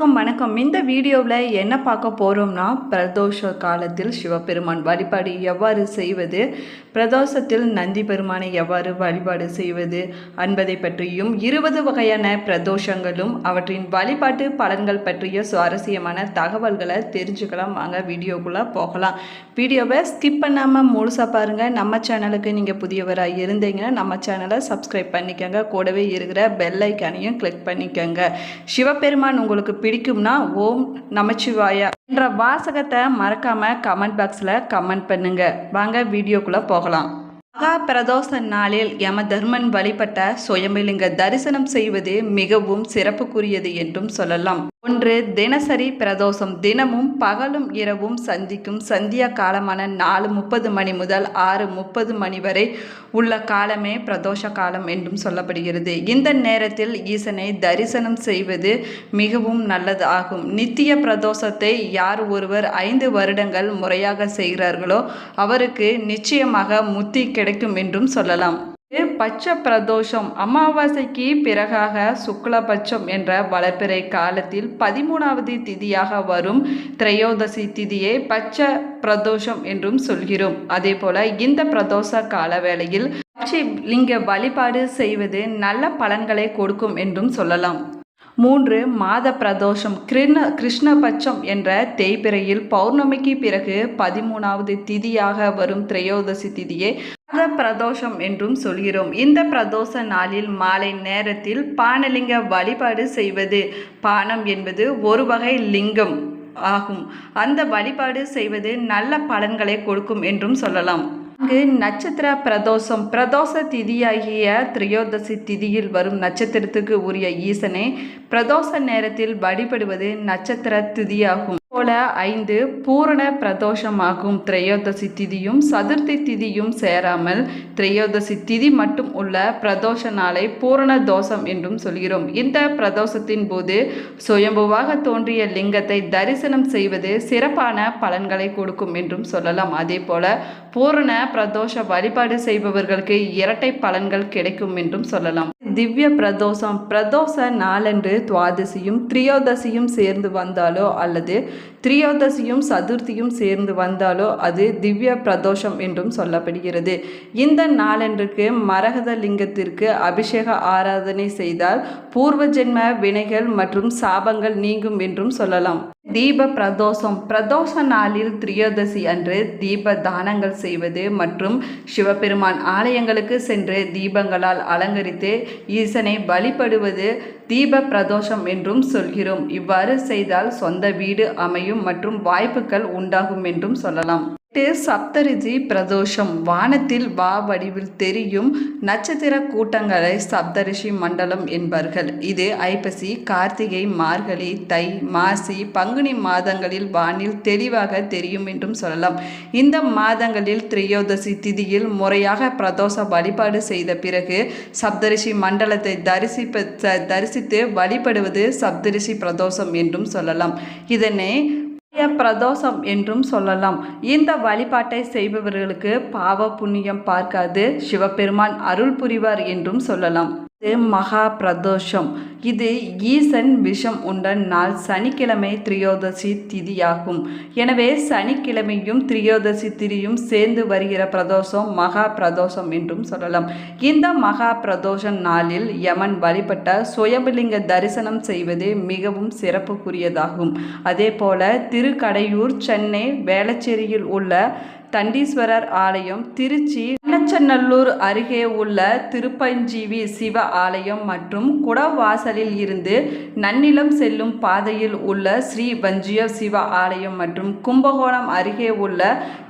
வணக்கம் வணக்கம். இந்த வீடியோவில் என்ன பார்க்க போகிறோம்னா பிரதோஷ காலத்தில் சிவபெருமான் வழிபாடு எவ்வாறு செய்வது பிரதோஷத்தில் நந்தி பெருமானை எவ்வாறு வழிபாடு செய்வது என்பதை பற்றியும் இருபது வகையான பிரதோஷங்களும் அவற்றின் வழிபாட்டு பலன்கள் பற்றிய சுவாரஸ்யமான தகவல்களை தெரிஞ்சுக்கலாம். வாங்க வீடியோக்குள்ளே போகலாம். வீடியோவை ஸ்கிப் பண்ணாமல் முழுசாக பாருங்கள் நம்ம சேனலுக்கு நீங்கள் புதியவராக இருந்தீங்கன்னா நம்ம சேனலை சப்ஸ்கிரைப் பண்ணிக்கோங்க. கூடவே இருக்கிற பெல் ஐக்கானையும் கிளிக் பண்ணிக்கோங்க. சிவபெருமான் உங்களுக்கு பிடிக்கும்னா ஓம் நமச்சிவாயா என்ற வாசகத்தை மறக்காம கமெண்ட் பாக்ஸில் கமெண்ட் பண்ணுங்க. வாங்க வீடியோக்குள்ள போகலாம். மகா பிரதோஷ நாளில் யம தர்மன் வழிபட்ட சுயம்பிலிங்க தரிசனம் செய்வது மிகவும் சிறப்புக்குரியது என்றும் சொல்லலாம். ஒன்று தினசரி பிரதோஷம் தினமும் பகலும் இரவும் சந்திக்கும் சந்தியா காலமான நாலு முப்பது மணி முதல் ஆறு முப்பது மணி வரை உள்ள காலமே பிரதோஷ காலம் என்றும் சொல்லப்படுகிறது. இந்த நேரத்தில் ஈசனை தரிசனம் செய்வது மிகவும் நல்லது ஆகும் நித்திய பிரதோஷத்தை யார் ஒருவர் ஐந்து வருடங்கள் முறையாக செய்கிறார்களோ அவருக்கு நிச்சயமாக முத்தி கிடைக்கும் என்றும் சொல்லலாம். பட்ச பிரதோஷம் அமாவாசைக்கு பிறகாக சுக்லபட்சம் என்ற வளர்ப்பிறை காலத்தில் பதிமூணாவது திதியாக வரும் திரையோதசி திதியை பட்ச பிரதோஷம் என்றும் சொல்கிறோம். அதே போல இந்த பிரதோஷ கால வேளையில் லிங்க வழிபாடு செய்வது நல்ல பலன்களை கொடுக்கும் என்றும் சொல்லலாம். மூன்று மாத பிரதோஷம் கிருண கிருஷ்ணபட்சம் என்ற தேய்பிறையில் பௌர்ணமிக்கு பிறகு பதிமூணாவது திதியாக வரும் திரையோதசி திதியை மாத பிரதோஷம் என்றும் சொல்கிறோம். இந்த பிரதோஷ நாளில் மாலை நேரத்தில் பானலிங்க வழிபாடு செய்வது பானம் என்பது ஒரு வகை லிங்கம் ஆகும். அந்த வழிபாடு செய்வது நல்ல பலன்களை கொடுக்கும் என்றும் சொல்லலாம். அங்கு நட்சத்திர பிரதோஷம் பிரதோஷ திதியாகிய திரையோதசி திதியில் வரும் நட்சத்திரத்துக்கு உரிய ஈசனை பிரதோஷ நேரத்தில் வழிபடுவது நட்சத்திர திதியாகும். போல ஐந்து பூரண பிரதோஷமாகும். திரையோதசி திதியும் சதுர்த்தி திதியும் சேராமல் திரையோதசி திதி மட்டும் உள்ள பிரதோஷ நாளை பூரண தோஷம் என்றும் சொல்கிறோம். இந்த பிரதோஷத்தின் போது சுயம்புவாக தோன்றிய லிங்கத்தை தரிசனம் செய்வது சிறப்பான பலன்களை கொடுக்கும் என்றும் சொல்லலாம். அதே போல பூரண பிரதோஷ வழிபாடு செய்பவர்களுக்கு இரட்டை பலன்கள் கிடைக்கும் என்றும் சொல்லலாம். திவ்ய பிரதோஷம் பிரதோஷ நாளன்று துவாதசியும் திரியோதசியும் சேர்ந்து வந்தாலோ அல்லது திரியோதசியும் சதுர்த்தியும் சேர்ந்து வந்தாலோ அது திவ்ய பிரதோஷம் என்றும் சொல்லப்படுகிறது. இந்த நாளன்றுக்கு மரகத லிங்கத்திற்கு அபிஷேக ஆராதனை செய்தால் பூர்வ ஜென்ம வினைகள் மற்றும் சாபங்கள் நீங்கும் என்றும் சொல்லலாம். தீப பிரதோஷம் பிரதோஷ நாளில் திரியோதசி அன்று தீப தானங்கள் செய்வது மற்றும் சிவபெருமான் ஆலயங்களுக்கு சென்று தீபங்களால் அலங்கரித்து ஈசனை வழிபடுவது தீப பிரதோஷம் என்றும் சொல்கிறோம். இவ்வாறு செய்தால் சொந்த வீடு அமையும் மற்றும் வாய்ப்புகள் உண்டாகும் என்றும் சொல்லலாம். எட்டு சப்தரிஜி பிரதோஷம். வானத்தில் வா வடிவில் தெரியும் நட்சத்திர கூட்டங்களை சப்தரிஷி மண்டலம் என்பார்கள். இது ஐப்பசி கார்த்திகை மார்கழி தை மாசி பங்குனி மாதங்களில் வானில் தெளிவாக தெரியும் என்றும் சொல்லலாம். இந்த மாதங்களில் திரையோதசி திதியில் முறையாக பிரதோஷ வழிபாடு செய்த பிறகு சப்தரிஷி மண்டலத்தை தரிசிப்ப தரிசித்து வழிபடுவது சப்தரிஷி பிரதோஷம் என்றும் சொல்லலாம். இதனை பிரதோஷம் என்றும் சொல்லலாம். இந்த வழிபாட்டை செய்பவர்களுக்கு பாவ புண்ணியம் பார்க்காது. சிவபெருமான் அருள் புரிவார் என்றும் சொல்லலாம். மகா பிரதோஷம் இது ஈசன் விஷம் உண்ட நாள் சனிக்கிழமை திரியோதசி திதியாகும். எனவே சனிக்கிழமையும் திரியோதசி திதியும் சேர்ந்து வருகிற பிரதோஷம் மகா பிரதோஷம் என்றும் சொல்லலாம். இந்த மகா பிரதோஷ நாளில் யமன் வழிபட்ட சுயம்பலிங்க தரிசனம் செய்வது மிகவும் சிறப்புக்குரியதாகும். அதே போல திருக்கடையூர் சென்னை வேளச்சேரியில் உள்ள தண்டீஸ்வரர் ஆலயம் திருச்சி அன்னச்சநல்லூர் அருகே உள்ள திருப்பஞ்சீவி சிவ ஆலயம் மற்றும் குடவாசலில் இருந்து நன்னிலம் செல்லும் பாதையில் உள்ள ஸ்ரீ வஞ்சிய சிவ ஆலயம் மற்றும் கும்பகோணம் அருகே உள்ள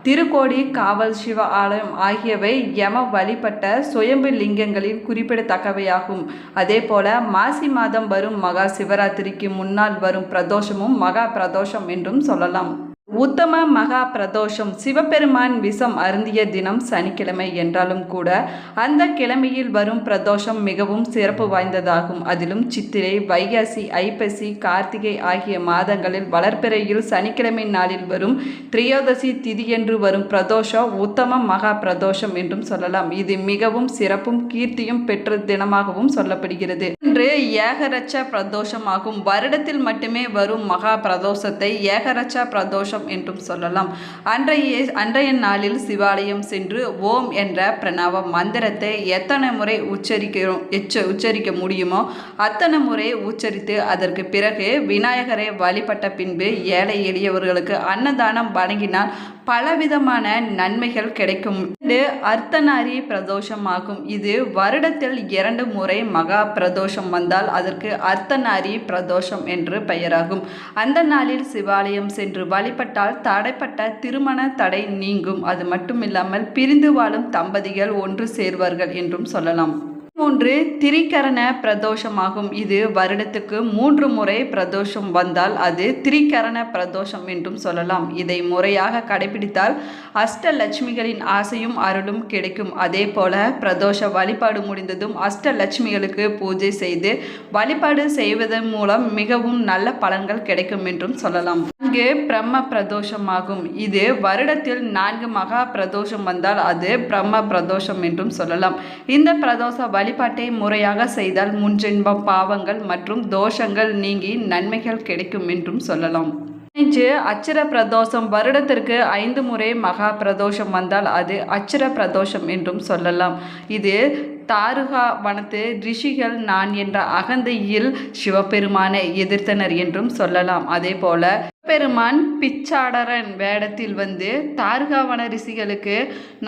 திருக்கோடி காவல் சிவ ஆலயம் ஆகியவை யம வழிபட்ட சுயம்பு லிங்கங்களில் குறிப்பிடத்தக்கவையாகும். அதே போல மாசி மாதம் வரும் மகா சிவராத்திரிக்கு முன்னால் வரும் பிரதோஷமும் மகா பிரதோஷம் என்றும் சொல்லலாம். உத்தம மகா பிரதோஷம் சிவபெருமான் விஷம் அருந்திய தினம் சனிக்கிழமை என்றாலும் கூட அந்த கிழமையில் வரும் பிரதோஷம் மிகவும் சிறப்பு வாய்ந்ததாகும். அதிலும் சித்திரை வைகாசி ஐப்பசி கார்த்திகை ஆகிய மாதங்களில் வளர்ப்பிறையில் சனிக்கிழமை நாளில் வரும் திரியோதசி திதியன்று வரும் பிரதோஷம் உத்தம மகா பிரதோஷம் என்றும் சொல்லலாம். இது மிகவும் சிறப்பும் கீர்த்தியும் பெற்ற தினமாகவும் சொல்லப்படுகிறது. இன்று ஏகரட்ச பிரதோஷமாகும். வருடத்தில் மட்டுமே வரும் மகா பிரதோஷத்தை ஏகரட்ச பிரதோஷம் என்றும் சொல்லலாம். அன்றைய அன்றைய நாளில் சிவாலயம் சென்று ஓம் என்ற பிரணவ மந்திரத்தை எத்தனை முறை உச்சரிக்கிறோம் எச்ச உச்சரிக்க முடியுமோ அத்தனை முறை உச்சரித்து அதற்கு பிறகு விநாயகரை வழிபட்ட பின்பு ஏழை எளியவர்களுக்கு அன்னதானம் வழங்கினால் பலவிதமான நன்மைகள் கிடைக்கும். இது அர்த்தநாரி பிரதோஷமாகும். இது வருடத்தில் இரண்டு முறை மகா பிரதோஷம் வந்தால் அதற்கு அர்த்தநாரி பிரதோஷம் என்று பெயராகும். அந்த நாளில் சிவாலயம் சென்று வழிபட்டால் தடைப்பட்ட திருமண தடை நீங்கும். அது மட்டுமில்லாமல் பிரிந்து வாழும் தம்பதிகள் ஒன்று சேர்வார்கள் என்றும் சொல்லலாம். மூன்று திரிகரண பிரதோஷமாகும். இது வருடத்துக்கு மூன்று முறை பிரதோஷம் வந்தால் அது திரிகரண பிரதோஷம் என்றும் சொல்லலாம். இதை முறையாக கடைபிடித்தால் அஷ்டலட்சுமிகளின் ஆசையும் அருளும் கிடைக்கும். அதே போல பிரதோஷ வழிபாடு முடிந்ததும் அஷ்டலட்சுமிகளுக்கு பூஜை செய்து வழிபாடு செய்வதன் மூலம் மிகவும் நல்ல பலன்கள் கிடைக்கும் என்றும் சொல்லலாம். நான்கு பிரம்ம பிரதோஷமாகும் இது வருடத்தில் நான்கு மகா பிரதோஷம் வந்தால் அது பிரம்ம பிரதோஷம் என்றும் சொல்லலாம். இந்த பிரதோஷ வழிபாட்டை முறையாக செய்தால் முன்ஜென்பம் பாவங்கள் மற்றும் தோஷங்கள் நீங்கி நன்மைகள் கிடைக்கும் என்றும் சொல்லலாம். இன்று அச்சிர பிரதோஷம் வருடத்திற்கு ஐந்து முறை மகா பிரதோஷம் வந்தால் அது அச்சர பிரதோஷம் என்றும் சொல்லலாம். இது தாருகா வனத்து ரிஷிகள் நான் என்ற அகந்தையில் சிவபெருமானை எதிர்த்தனர் என்றும் சொல்லலாம். அதே போல பெருமான் பிச்சாடரன் வேடத்தில் வந்து தாருகாவன ரிஷிகளுக்கு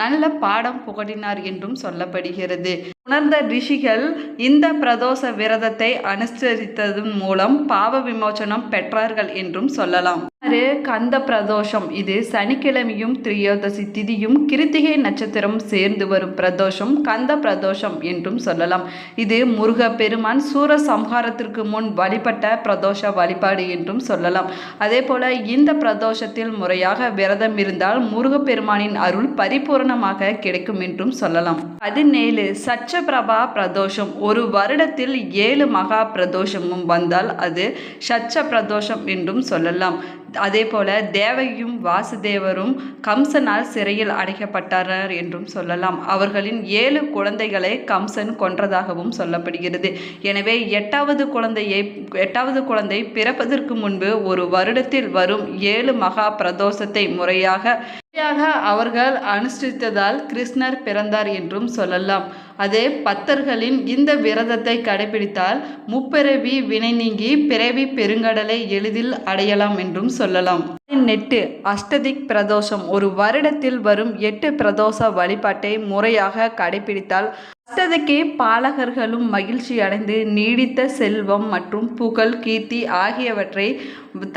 நல்ல பாடம் புகட்டினார் என்றும் சொல்லப்படுகிறது. உணர்ந்த ரிஷிகள் இந்த பிரதோஷ விரதத்தை அனுசரித்ததன் மூலம் பாவ விமோசனம் பெற்றார்கள் என்றும் சொல்லலாம். ஆறு கந்த பிரதோஷம் இது சனிக்கிழமையும் திரியோதசி திதியும் கிருத்திகை நட்சத்திரம் சேர்ந்து வரும் பிரதோஷம் கந்த பிரதோஷம் என்றும் சொல்லலாம். இது முருக பெருமான் சூர சம்ஹாரத்திற்கு முன் வழிபட்ட பிரதோஷ வழிபாடு என்றும் சொல்லலாம். அதே போல இந்த பிரதோஷத்தில் முறையாக விரதம் இருந்தால் முருகப்பெருமானின் அருள் பரிபூரணமாக கிடைக்கும் என்றும் சொல்லலாம். பதினேழு சச்சபிரபா பிரதோஷம். ஒரு வருடத்தில் ஏழு மகா பிரதோஷமும் வந்தால் அது சச்ச பிரதோஷம் என்றும் சொல்லலாம். அதே போல தேவையும் வாசுதேவரும் கம்சனால் சிறையில் அடைக்கப்பட்டனர் என்றும் சொல்லலாம். அவர்களின் ஏழு குழந்தைகளை கம்சன் கொன்றதாகவும் சொல்லப்படுகிறது. எனவே எட்டாவது குழந்தையை எட்டாவது குழந்தை பிறப்பதற்கு முன்பு ஒரு வருடத்தில் வரும் ஏழு மகா பிரதோஷத்தை முறையாக முறையாக அவர்கள் அனுஷ்டித்ததால் கிருஷ்ணர் பிறந்தார் என்றும் சொல்லலாம். அதே பக்தர்களின் இந்த விரதத்தை கடைபிடித்தால் முப்பிறவி வினை நீங்கி பிறவி பெருங்கடலை எளிதில் அடையலாம் என்றும் சொல்லலாம். நெட்டு அஷ்டதிக் பிரதோஷம் ஒரு வருடத்தில் வரும் எட்டு பிரதோஷ வழிபாட்டை முறையாக கடைபிடித்தால் அஷ்டதிக்கே பாலகர்களும் மகிழ்ச்சி அடைந்து நீடித்த செல்வம் மற்றும் புகழ் கீர்த்தி ஆகியவற்றை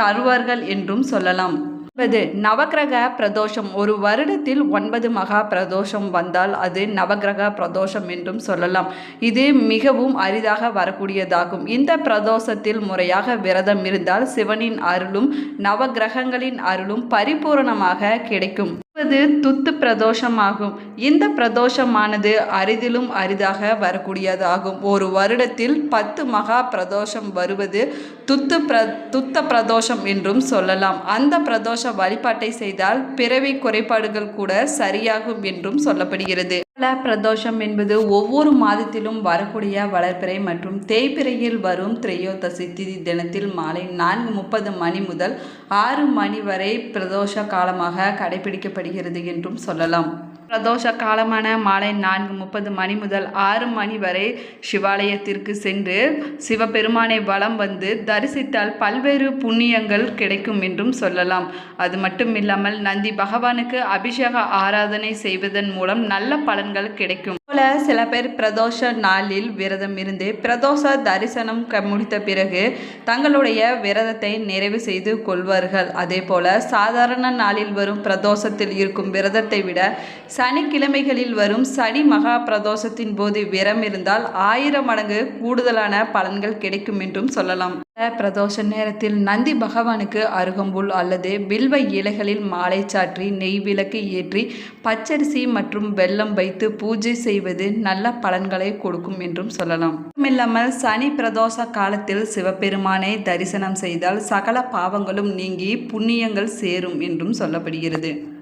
தருவார்கள் என்றும் சொல்லலாம். ஒன்பது நவக்கிரக பிரதோஷம். ஒரு வருடத்தில் ஒன்பது மகா பிரதோஷம் வந்தால் அது நவக்கிரக பிரதோஷம் என்றும் சொல்லலாம். இது மிகவும் அரிதாக வரக்கூடியதாகும். இந்த பிரதோஷத்தில் முறையாக விரதம் இருந்தால் சிவனின் அருளும் நவக்கிரகங்களின் அருளும் பரிபூரணமாக கிடைக்கும். இது துத்து பிரதோஷமாகும். இந்த பிரதோஷமானது அரிதிலும் அரிதாக வரக்கூடியதாகும். ஒரு வருடத்தில் பத்து மகா பிரதோஷம் வருவது துத்து பிர துத்த பிரதோஷம் என்றும் சொல்லலாம். அந்த பிரதோஷ வழிபாட்டை செய்தால் பிறவி குறைபாடுகள் கூட சரியாகும் என்றும் சொல்லப்படுகிறது. பிரதோஷம் என்பது ஒவ்வொரு மாதத்திலும் வரக்கூடிய வளர்ப்பிறை மற்றும் தேய்பிறையில் வரும் திரையோதசி திதி தினத்தில் மாலை நான்கு முப்பது மணி முதல் ஆறு மணி வரை பிரதோஷ காலமாக கடைபிடிக்கப்படுகிறது என்றும் சொல்லலாம். பிரதோஷ காலமான மாலை நான்கு முப்பது மணி முதல் ஆறு மணி வரை சிவாலயத்திற்கு சென்று சிவபெருமானை வலம் வந்து தரிசித்தால் பல்வேறு புண்ணியங்கள் கிடைக்கும் என்றும் சொல்லலாம். அது மட்டும் இல்லாமல் நந்தி பகவானுக்கு அபிஷேக ஆராதனை செய்வதன் மூலம் நல்ல பலன்கள் கிடைக்கும். போல சில பேர் பிரதோஷ நாளில் விரதம் இருந்து பிரதோஷ தரிசனம் முடித்த பிறகு தங்களுடைய விரதத்தை நிறைவு செய்து கொள்வார்கள். அதே போல சாதாரண நாளில் வரும் பிரதோஷத்தில் இருக்கும் விரதத்தை விட சனிக்கிழமைகளில் வரும் சனி மகா பிரதோஷத்தின் போது விரம் இருந்தால் ஆயிரம் மடங்கு கூடுதலான பலன்கள் கிடைக்கும் என்றும் சொல்லலாம். பிரதோஷ நேரத்தில் நந்தி பகவானுக்கு அருகம்புல் அல்லது வில்வ இலைகளில் மாலை சாற்றி நெய் விளக்கு ஏற்றி பச்சரிசி மற்றும் வெல்லம் வைத்து பூஜை செய்வது நல்ல பலன்களை கொடுக்கும் என்றும் சொல்லலாம். இல்லாமல் சனி பிரதோஷ காலத்தில் சிவபெருமானை தரிசனம் செய்தால் சகல பாவங்களும் நீங்கி புண்ணியங்கள் சேரும் என்றும் சொல்லப்படுகிறது.